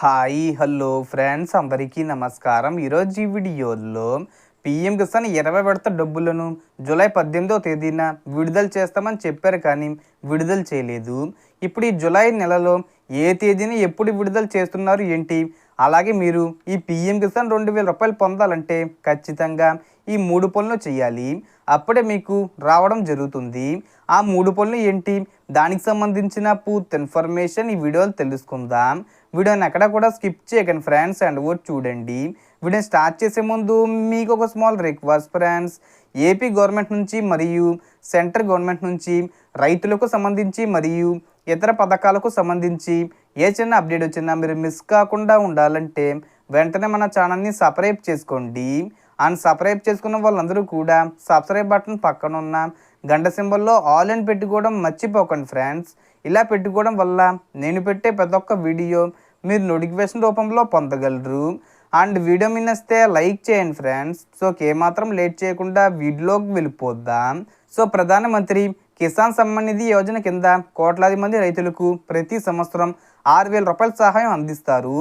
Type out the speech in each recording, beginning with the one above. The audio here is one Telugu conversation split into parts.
హాయ్ హలో ఫ్రెండ్స్ అందరికీ నమస్కారం. ఈరోజు ఈ వీడియోలో పిఎం కిసాన్ ఇరవై విడత డబ్బులను జూలై పద్దెనిమిదో తేదీన విడుదల చేస్తామని చెప్పారు కానీ విడుదల చేయలేదు. ఇప్పుడు ఈ జూలై నెలలో ఏ తేదీని ఎప్పుడు విడుదల చేస్తున్నారు ఏంటి? అలాగే మీరు ఈ పిఎం కిసాన్ రెండు వేల రూపాయలు పొందాలంటే ఖచ్చితంగా ఈ మూడు పనులు చేయాలి. అప్పుడే మీకు రావడం జరుగుతుంది. ఆ మూడు పనులు ఏంటి? దానికి సంబంధించిన పూర్తి ఇన్ఫర్మేషన్ ఈ వీడియోలో తెలుసుకుందాం. వీడియోని ఎక్కడ కూడా స్కిప్ చేయకండి ఫ్రెండ్స్ అండ్ ఓ చూడండి. వీడియోని స్టార్ట్ చేసే ముందు మీకు ఒక small request friends. AP government నుంచి మరియు సెంట్రల్ గవర్నమెంట్ నుంచి రైతులకు సంబంధించి మరియు ఇతర పథకాలకు సంబంధించి ఏ చిన్న అప్డేట్ వచ్చినా మీరు మిస్ కాకుండా ఉండాలంటే వెంటనే మన ఛానల్ని సబ్స్క్రైబ్ చేసుకోండి. అండ్ సబ్స్క్రైబ్ చేసుకున్న వాళ్ళందరూ కూడా సబ్స్క్రైబ్ బటన్ పక్కన ఉన్న గంట సింబల్లో ఆల్ అని పెట్టుకోవడం మర్చిపోకండి ఫ్రెండ్స్. ఇలా పెట్టుకోవడం వల్ల నేను పెట్టే ప్రతి ఒక్క వీడియో మీరు నోటిఫికేషన్ రూపంలో పొందగలరు. అండ్ వీడియో మిన్నస్తే లైక్ చేయండి ఫ్రెండ్స్. సో ఏమాత్రం లేట్ చేయకుండా వీడియోలోకి వెళ్ళిపోద్దాం సో ప్రధానమంత్రి కిసాన్ సమ్మాన్ నిధి యోజన కింద కోట్లాది మంది రైతులకు ప్రతి సంవత్సరం ఆరు వేల రూపాయల సహాయం అందిస్తారు.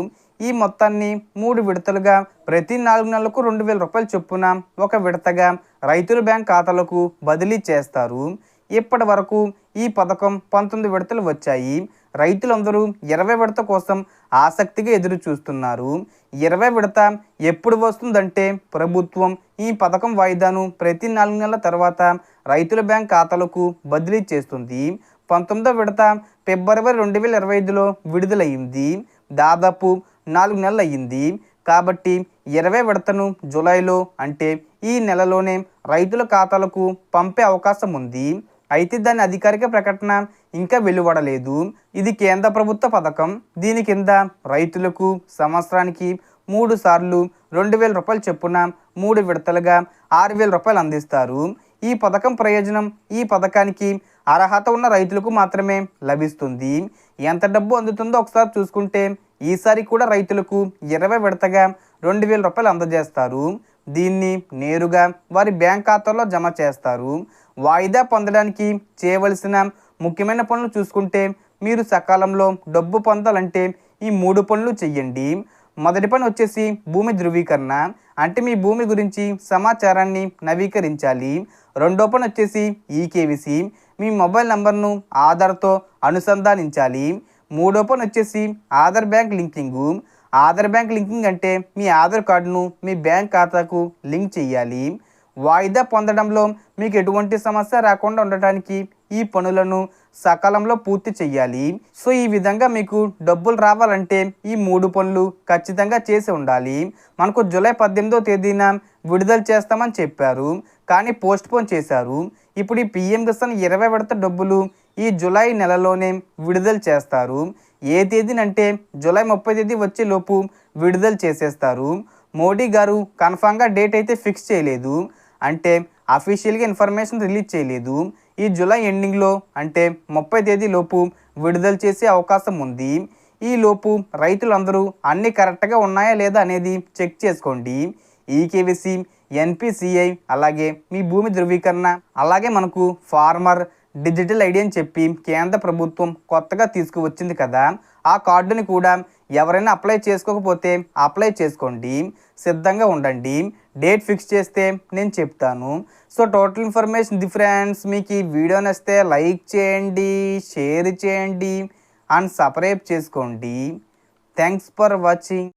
ఈ మొత్తాన్ని మూడు విడతలుగా ప్రతి నాలుగు నెలలకు రెండు వేల రూపాయల చొప్పున ఒక విడతగా రైతుల బ్యాంక్ ఖాతాలకు బదిలీ చేస్తారు. ఇప్పటి వరకు ఈ పథకం పంతొమ్మిది విడతలు వచ్చాయి. రైతులందరూ ఇరవై విడత కోసం ఆసక్తిగా ఎదురు చూస్తున్నారు ఇరవై విడత ఎప్పుడు వస్తుందంటే ప్రభుత్వం ఈ పథకం వాయిదాను ప్రతి నాలుగు నెలల తర్వాత రైతుల బ్యాంక్ ఖాతాలకు బదిలీ చేస్తుంది. పంతొమ్మిదో విడత ఫిబ్రవరి రెండు వేల ఇరవై ఐదులో విడుదలయ్యింది. దాదాపు నాలుగు నెలలు అయ్యింది కాబట్టి ఇరవై విడతను జూలైలో అంటే ఈ నెలలోనే రైతుల ఖాతాలకు పంపే అవకాశం ఉంది. అయితే దాని అధికారిక ప్రకటన ఇంకా వెలువడలేదు. ఇది కేంద్ర ప్రభుత్వ పథకం. దీని కింద రైతులకు సంవత్సరానికి మూడు సార్లు రెండు వేల రూపాయలు చొప్పున మూడు విడతలుగా ఆరు వేల రూపాయలు అందిస్తారు. ఈ పథకం ప్రయోజనం ఈ పథకానికి అర్హత ఉన్న రైతులకు మాత్రమే లభిస్తుంది. ఎంత డబ్బు అందుతుందో ఒకసారి చూసుకుంటే ఈసారి కూడా రైతులకు ఇరవై విడతగా రెండు వేల రూపాయలు అందజేస్తారు. దీన్ని నేరుగా వారి బ్యాంక్ ఖాతాలో జమ చేస్తారు. వాయిదా పొందడానికి చేయవలసిన ముఖ్యమైన పనులు చూసుకుంటే మీరు సకాలంలో డబ్బు పొందాలంటే ఈ మూడు పనులు చెయ్యండి. మొదటి పని వచ్చేసి భూమి ధృవీకరణ. అంటే మీ భూమి గురించి సమాచారాన్ని నవీకరించాలి. రెండో పని వచ్చేసి ఈకేవిసి. మీ మొబైల్ నంబర్ను ఆధార్తో అనుసంధానించాలి. మూడో పని వచ్చేసి Aadhaar bank linking. Aadhaar bank linking అంటే మీ ఆధార్ కార్డును మీ బ్యాంక్ ఖాతాకు లింక్ చేయాలి. వాయిదా పొందడంలో మీకు ఎటువంటి సమస్య రాకుండా ఉండటానికి ఈ పనులను సకాలంలో పూర్తి చేయాలి. సో ఈ విధంగా మీకు డబ్బులు రావాలంటే ఈ మూడు పనులు ఖచ్చితంగా చేసి ఉండాలి. మనకు జూలై పద్దెనిమిదో తేదీన విడుదల చేస్తామని చెప్పారు కానీ పోస్ట్ పోన్ చేశారు. ఇప్పుడు ఈ పిఎం కిసాన్ ఇరవై విడత డబ్బులు ఈ జూలై నెలలోనే విడుదల చేస్తారు. ఏ తేదీనంటే జూలై ముప్పై తేదీ వచ్చేలోపు విడుదల చేసేస్తారు. మోడీ గారు కన్ఫామ్గా డేట్ అయితే ఫిక్స్ చేయలేదు. అంటే అఫీషియల్గా ఇన్ఫర్మేషన్ రిలీజ్ చేయలేదు. ఈ జూలై ఎండింగ్లో అంటే ముప్పై తేదీ లోపు విడుదల చేసే అవకాశం ఉంది. ఈ లోపు రైతులందరూ అన్నీ కరెక్ట్గా ఉన్నాయా లేదా అనేది చెక్ చేసుకోండి. ఈకేవీసీ ఎన్పిసిఐ అలాగే మీ భూమి ధృవీకరణ అలాగే మనకు ఫార్మర్ డిజిటల్ ఐడి అని చెప్పి కేంద్ర ప్రభుత్వం కొత్తగా తీసుకువచ్చింది కదా ఆ కార్డుని కూడా ఎవరైనా అప్లై చేసుకోకపోతే అప్లై చేసుకోండి సిద్ధంగా ఉండండి. డేట్ ఫిక్స్ చేస్తే నేను చెప్తాను. సో టోటల్ ఇన్ఫర్మేషన్ డిఫరెన్స్ మీకు ఈ వీడియో నచ్చితే లైక్ చేయండి షేర్ చేయండి అండ్ సబ్స్క్రైబ్ చేసుకోండి. Thanks for watching.